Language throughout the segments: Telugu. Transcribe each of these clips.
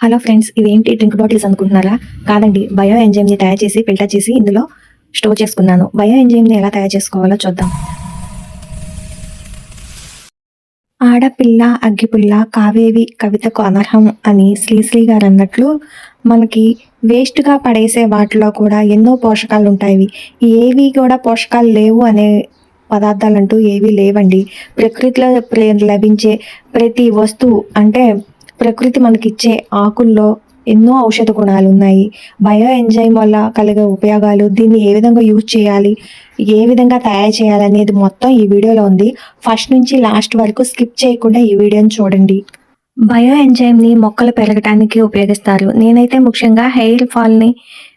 హలో ఫ్రెండ్స్ ఇవేంటి డ్రింక్ బాటిల్స్ అనుకుంటున్నారా? కాదండి బయో ఎంజైమ్ని తయారు చేసి ఫిల్టర్ చేసి ఇందులో స్టోర్ చేసుకున్నాను. బయో ఎంజైమ్ని ఎలా తయారు చేసుకోవాలో చూద్దాం. ఆడపిల్ల అగ్గిపుల్ల కావేవి కవితకు అనర్హం అని శ్రీశ్రీ గారు అన్నట్లు మనకి వేస్ట్గా పడేసే వాటిలో కూడా ఎన్నో పోషకాలు ఉంటాయి ఏవి కూడా పోషకాలు లేవు అనే పదార్థాలు అంటూ ఏవి లేవండి. ప్రకృతిలో లభించే ప్రతి వస్తువు అంటే ప్రకృతి మనకిచ్చే ఆకుల్లో ఎన్నో ఔషధ గుణాలు ఉన్నాయి బయో ఎంజైమ్ వల్ల కలిగే ఉపయోగాలు దీన్ని ఏ విధంగా యూజ్ చేయాలి ఏ విధంగా తయారు చేయాలి అనేది మొత్తం ఈ వీడియోలో ఉంది. ఫస్ట్ నుంచి లాస్ట్ వరకు స్కిప్ చేయకుండా ఈ వీడియోని చూడండి. బయో ఎంజైమ్ని మొక్కలు పెరగడానికి ఉపయోగిస్తారు. నేనైతే ముఖ్యంగా హెయిర్ ఫాల్ని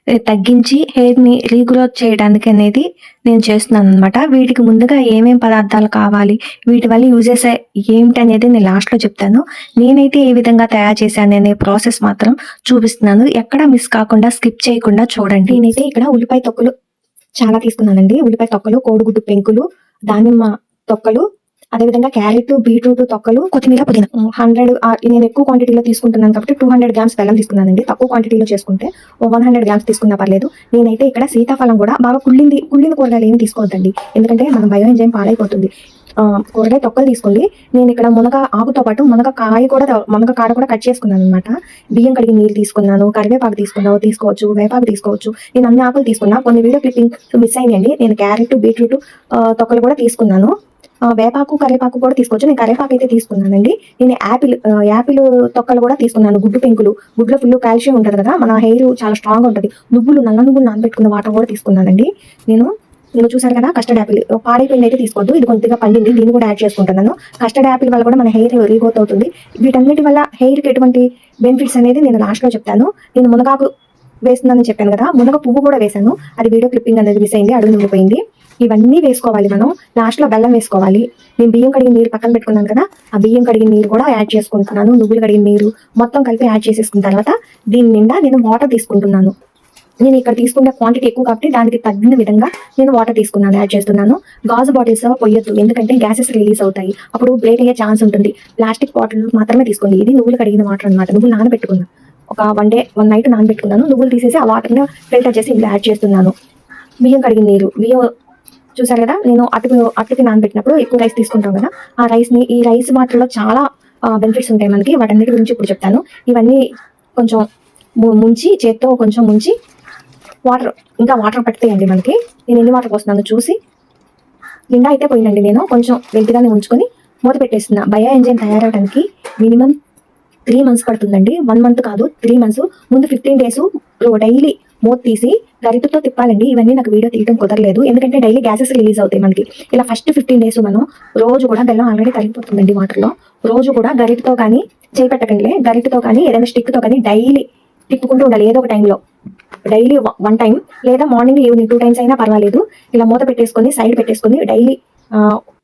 తగ్గించి హెయిర్ని రీగ్రోత్ చేయడానికి అనేది నేను చేస్తున్నాను అనమాట వీటికి ముందుగా ఏమేం పదార్థాలు కావాలి వీటి వల్ల యూజెస్ ఏమిటి అనేది నేను లాస్ట్లో చెప్తాను. నేనైతే ఏ విధంగా తయారు చేశాను అనే ప్రాసెస్ మాత్రం చూపిస్తున్నాను. ఎక్కడ మిస్ కాకుండా స్కిప్ చేయకుండా చూడండి. నేనైతే ఇక్కడ ఉల్లిపాయ తొక్కలు చాలా తీసుకున్నానండి. ఉల్లిపాయ తొక్కలు కోడిగుడ్డు పెంకులు దానిమ్మ తొక్కలు అదేవిధంగా క్యారెట్ బీట్రూట్ తొక్కలు కొత్తిమీర పుదీనా. హండ్రెడ్ నేను ఎక్కువ క్వాంటిటీలో తీసుకుంటున్నాను కాబట్టి టూ హండ్రెడ్ గ్రామ్స్ బెల్లం తీసుకున్నానండి. తక్కువ క్వాంటిటీలో చేసుకుంటే వన్ హండ్రెడ్ గ్రామ్స్ తీసుకున్నా పర్లేదు. నేనైతే ఇక్కడ సీతాఫలం కూడా బాగా కుళ్ళింది కుళ్ళిన కూరగాయలు ఏమి తీసుకోవద్దండి. ఎందుకంటే మనం బయో ఎంజైమ్ పాడైపోతుంది. కూరగాయ తొక్కలు తీసుకోండి. నేను ఇక్కడ మునగ ఆకుతో పాటు మునగ కాయ కూడా మునగ కాడ కూడా కట్ చేసుకున్నాను అనమాట బియ్యం కడిగి నీళ్ళు తీసుకున్నాను కరివేపాకు తీసుకున్నావు తీసుకోవచ్చు వేపాకు తీసుకోవచ్చు. నేను అన్ని ఆకులు తీసుకున్నా. కొన్ని వీడియో క్లిప్పింగ్ మిస్ అయినాయండి. నేను క్యారెట్ బీట్రూట్ తొక్కలు కూడా తీసుకున్నాను. వేపాకు కరివేపాకు కూడా తీసుకోవచ్చు నేను కరేపాకు అయితే తీసుకున్నానండి. నేను యాపిల్ యాపిల్ తొక్కలు కూడా తీసుకున్నాను. గుడ్డు పెంకులు. గుడ్లో ఫుల్ కాల్షియం ఉంటుంది కదా? మన హెయిర్ చాలా స్ట్రాంగ్ ఉంటుంది. నువ్వులు నల్ల నువ్వులు నానబెట్టుకున్న వాటర్ కూడా తీసుకున్నానండి. నేను నువ్వు చూసారు కదా కస్టర్డ్ యాపిల్ పాడైపోయింది అయితే తీసుకోవద్దు. ఇది కొద్దిగా పండింది. దీన్ని కూడా యాడ్ చేసుకుంటున్నాను. కస్టర్డ్ యాపిల్ వల్ల కూడా మన హెయిర్ రీగ్రోత్ అవుతుంది. వీటన్నిటి వల్ల హెయిర్కి ఎటువంటి బెనిఫిట్స్ అనేది నేను లాస్ట్లో చెప్తాను. నేను మునగాకు వేస్తున్నానని చెప్పాను కదా? మునగ పువ్వు కూడా వేశాను. అది వీడియో క్లిప్పింగ్ అనేది మిస్ అయింది. అడుగు నిండిపోయింది. ఇవన్నీ వేసుకోవాలి మనం. లాస్ట్లో బెల్లం వేసుకోవాలి. నేను బియ్యం కడిగిన నీరు పక్కన పెట్టుకున్నాను కదా ఆ బియ్యం కడిగిన నీరు కూడా యాడ్ చేసుకుంటున్నాను. నువ్వులు కడిగిన నీరు మొత్తం కలిపి యాడ్ చేసేసుకున్న తర్వాత దీని నిండా నేను వాటర్ తీసుకుంటున్నాను. నేను ఇక్కడ తీసుకున్న క్వాంటిటీ ఎక్కువ కాబట్టి దానికి తగిన విధంగా నేను వాటర్ తీసుకున్నాను యాడ్ చేస్తున్నాను. గాజు బాటిల్స్ పొయ్యొద్దు ఎందుకంటే గ్యాసెస్ రిలీజ్ అవుతాయి. అప్పుడు బ్రేక్ అయ్యే ఛాన్స్ ఉంటుంది. ప్లాస్టిక్ బాటిల్ మాత్రమే తీసుకోండి. ఇది నువ్వులు కడిగిన వాటర్ అన్నమాట. నువ్వులు నానబెట్టుకున్నాను ఒక వన్ డే వన్ నైట్ నానబెట్టుకున్నాను. నువ్వులు తీసేసి ఆ వాటర్ని ఫిల్టర్ చేసి ఇందులో యాడ్ చేస్తున్నాను. బియ్యం కడిగిన నీరు బియ్యం చూసారు కదా? నేను అటుకు అటుకి నానబెట్టినప్పుడు ఎక్కువ రైస్ తీసుకుంటాం కదా? ఆ రైస్ని ఈ రైస్ వాటర్లో చాలా బెనిఫిట్స్ ఉంటాయి మనకి. వాటన్నిటి గురించి ఇప్పుడు చెప్తాను. ఇవన్నీ కొంచెం ము- ముంచి చేత్తో కొంచెం ముంచి వాటర్ ఇంకా వాటర్ పడతాయండి మనకి. నేను ఎన్ని వాటర్ పోస్తున్నాను చూసి నిండా అయితే పోయిందండి నేను. కొంచెం వెంటిగానే ఉంచుకొని మూత పెట్టేస్తున్నా. బయో ఎంజైన్ తయారవడానికి మినిమం త్రీ మంత్స్ పడుతుందండి. వన్ మంత్ కాదు త్రీ మంత్స్ ముందు ఫిఫ్టీన్ డేస్ డైలీ మూత తీసి గరిటతో తిప్పాలండి. ఇవన్నీ నాకు వీడియో తీయడం కుదరలేదు. ఎందుకంటే డైలీ గ్యాసెస్ రిలీజ్ అవుతాయి మనకి. ఇలా ఫస్ట్ ఫిఫ్టీన్ డేస్ మనం రోజు కూడా బెల్లం ఆల్రెడీ కరిగిపోతుందండి వాటర్లో. రోజు కూడా గరిటతో కానీ చేయి పెట్టకండి గరిటతో కానీ ఏదైనా స్టిక్తో కానీ డైలీ తిప్పుకుంటూ ఉండాలి. ఏదో ఒక టైంలో. డైలీ వన్ టైం లేదా మార్నింగ్ ఈవినింగ్ టూ టైమ్స్ అయినా పర్వాలేదు. ఇలా మూత పెట్టేసుకొని సైడ్ పెట్టేసుకొని డైలీ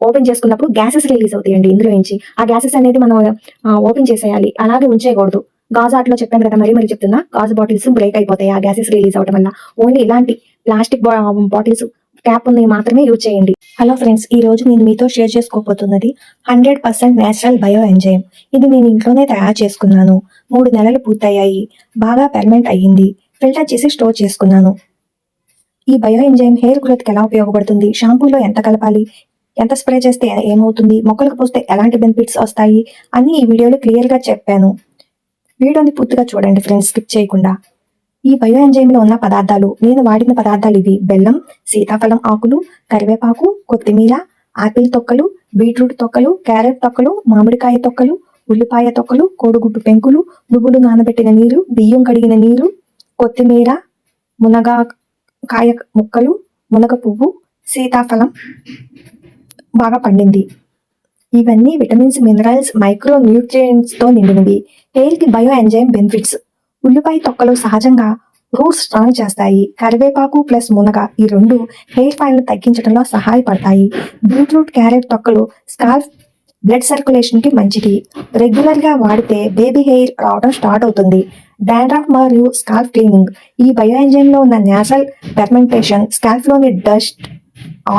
ఓపెన్ చేసుకున్నప్పుడు గ్యాసెస్ రిలీజ్ అవుతాయండి ఇందులో నుంచి. ఆ గ్యాసెస్ అనేది మనం ఓపెన్ చేసేయాలి. అలాగే ఉంచేయకూడదు. గాజు ఆటలో చెప్పాను కదా మరీ మరి చెప్తున్నా. గాజు బాటిల్స్ బ్రేక్ అయిపోతాయి ఆ గ్యాసెస్ రిలీజ్ అవడం వల్ల. ఓన్లీ ఇలాంటి ప్లాస్టిక్ బాటిల్స్ క్యాప్ ఉన్నాయి మాత్రమే యూజ్ చేయండి. హలో ఫ్రెండ్స్ ఈ రోజు నేను మీతో share చేసుకోబోతున్నది hundred percent natural bio enzyme ఇది నేను ఇంట్లోనే తయారు చేసుకున్నాను. మూడు నెలలు పూర్తయ్యాయి. బాగా పెర్మెంట్ అయ్యింది. ఫిల్టర్ చేసి స్టోర్ చేసుకున్నాను. ఈ బయో ఎంజైమ్ హెయిర్ గ్రోత్కి ఎలా ఉపయోగపడుతుంది? షాంపూలో ఎంత కలపాలి? ఎంత స్ప్రే చేస్తే ఏమవుతుంది? మొక్కలకు పోస్తే ఎలాంటి బెనిఫిట్స్ వస్తాయి? అని ఈ వీడియోలో క్లియర్గా చెప్పాను. వీడియోని పూర్తిగా చూడండి ఫ్రెండ్స్ స్కిప్ చేయకుండా. ఈ బయో ఎంజైమ్లో ఉన్న పదార్థాలు నేను వాడిన పదార్థాలు ఇవి. బెల్లం సీతాఫలం ఆకులు కరివేపాకు కొత్తిమీర ఆపిల్ తొక్కలు బీట్రూట్ తొక్కలు క్యారెట్ తొక్కలు మామిడికాయ తొక్కలు ఉల్లిపాయ తొక్కలు కోడిగుడ్డు పెంకులు నువ్వులు నానబెట్టిన నీరు బియ్యం కడిగిన నీరు కొత్తిమీర మునగా కాయ ముక్కలు మునగ పువ్వు సీతాఫలం బాగా పండింది. ఇవన్నీ విటమిన్స్ మినరల్స్ మైక్రో న్యూట్రియంట్స్తో నిండినవి. హెయిర్కి బయో ఎంజైమ్ బెనిఫిట్స్. ఉల్లిపాయ తొక్కలు సహజంగా రూట్స్ స్ట్రాంగ్ చేస్తాయి. కరివేపాకు ప్లస్ మునగ ఈ రెండు హెయిర్ ఫాల్ను తగ్గించడంలో సహాయపడతాయి. బీట్రూట్ క్యారెట్ తొక్కలు స్కాల్ఫ్ బ్లడ్ సర్క్యులేషన్కి మంచిది. రెగ్యులర్గా వాడితే బేబీ హెయిర్ రావడం స్టార్ట్ అవుతుంది. డాండ్రఫ్ మరియు స్కాల్ఫ్ క్లీనింగ్. ఈ బయో ఎంజైమ్లో ఉన్న నేచురల్ పెర్మెంటేషన్ స్కాల్ఫ్లోని డస్ట్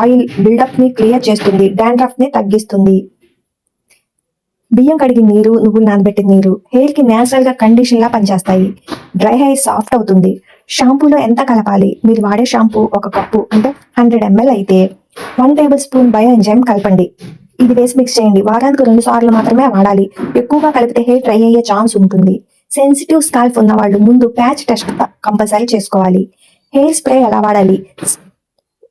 ఆయిల్ బిల్డప్ని క్లియర్ చేస్తుంది. డాండ్రఫ్ని తగ్గిస్తుంది. బియ్యం కడిగిన నీరు నువ్వులు నానబెట్టిన నీరు హెయిర్కి న్యాచురల్గా కండిషన్ లా పనిచేస్తాయి. డ్రై హెయిర్ సాఫ్ట్ అవుతుంది. షాంపూలో ఎంత కలపాలి? మీరు వాడే షాంపూ ఒక కప్పు అంటే హండ్రెడ్ ఎంఎల్ అయితే one table spoon bio enzyme కలపండి. ఇది వేసి మిక్స్ చేయండి. వారానికి రెండు సార్లు మాత్రమే వాడాలి. ఎక్కువగా కలిపితే హెయిర్ డ్రై అయ్యే ఛాన్స్ ఉంటుంది. సెన్సిటివ్ స్కాల్ఫ్ ఉన్న వాళ్ళు ముందు ప్యాచ్ టెస్ట్ కంపల్సరీ చేసుకోవాలి. హెయిర్ స్ప్రే ఎలా వాడాలి?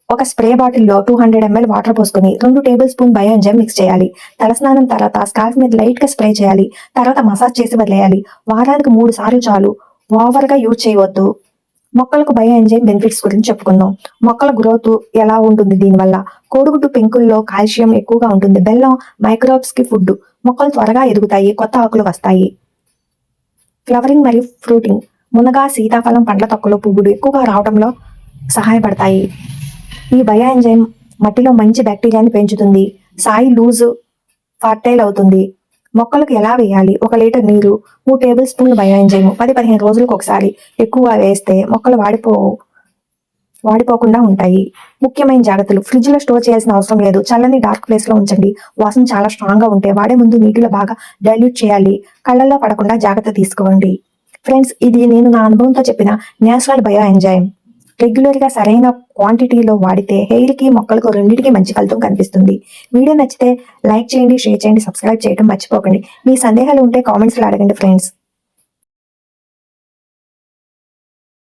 ఒక స్ప్రే బాటిల్లో టూ హండ్రెడ్ ఎంఎల్ వాటర్ పోసుకొని రెండు టేబుల్ స్పూన్ బయో మిక్స్ చేయాలి. తలస్నానం తర్వాత స్కాల్ఫ్ మీద లైట్గా స్ప్రే చేయాలి. తర్వాత మసాజ్ చేసి వదిలేయాలి. వారానికి మూడు సార్లు చాలు. ఓవర్గా యూజ్ చేయవద్దు. మొక్కలకు బయో ఎంజైమ్ బెనిఫిట్స్ గురించి చెప్పుకుందాం. మొక్కల గ్రోత్ ఎలా ఉంటుంది దీనివల్ల కోడిగుడ్డు పెంకుల్లో కాల్షియం ఎక్కువగా ఉంటుంది. బెల్లం మైక్రోబ్స్కి ఫుడ్ మొక్కలు త్వరగా ఎదుగుతాయి. కొత్త ఆకులు వస్తాయి. ఫ్లవరింగ్ మరియు ఫ్రూటింగ్. మునగ సీతాఫలం పండ్ల తొక్కలు పువ్వులు ఎక్కువగా రావడంలో సహాయపడతాయి. ఈ బయో ఎంజైమ్ మట్టిలో మంచి బ్యాక్టీరియాని పెంచుతుంది. సాయి లూజ్ ఫర్టైల్ అవుతుంది. మొక్కలకు ఎలా వేయాలి? ఒక లీటర్ నీరు మూడు టేబుల్ స్పూన్లు బయో ఎంజైమ్ పది పదిహేను రోజులకు ఒకసారి ఎక్కువ వేస్తే మొక్కలు వాడిపో వాడిపోకుండా ఉంటాయి. ముఖ్యమైన జాగ్రత్తలు. ఫ్రిడ్జ్లో స్టోర్ చేయాల్సిన అవసరం లేదు. చల్లని డార్క్ ప్లేస్లో ఉంచండి. వాసన చాలా స్ట్రాంగ్గా ఉంటే వాడే ముందు నీటిలో బాగా డైల్యూట్ చేయాలి. కళ్ళల్లో పడకుండా జాగ్రత్త తీసుకోండి. ఫ్రెండ్స్ ఇది నేను నా అనుభవంతో చెప్పిన నేచురల్ బయో ఎంజైమ్ రెగ్యులర్గా సరైన క్వాంటిటీలో వాడితే హెయిర్కి మొక్కలకు రెండింటికి మంచి ఫలితం కనిపిస్తుంది. వీడియో నచ్చితే లైక్ చేయండి షేర్ చేయండి సబ్స్క్రైబ్ చేయడం మర్చిపోకండి. మీ సందేహాలు ఉంటే కామెంట్స్లో అడగండి ఫ్రెండ్స్.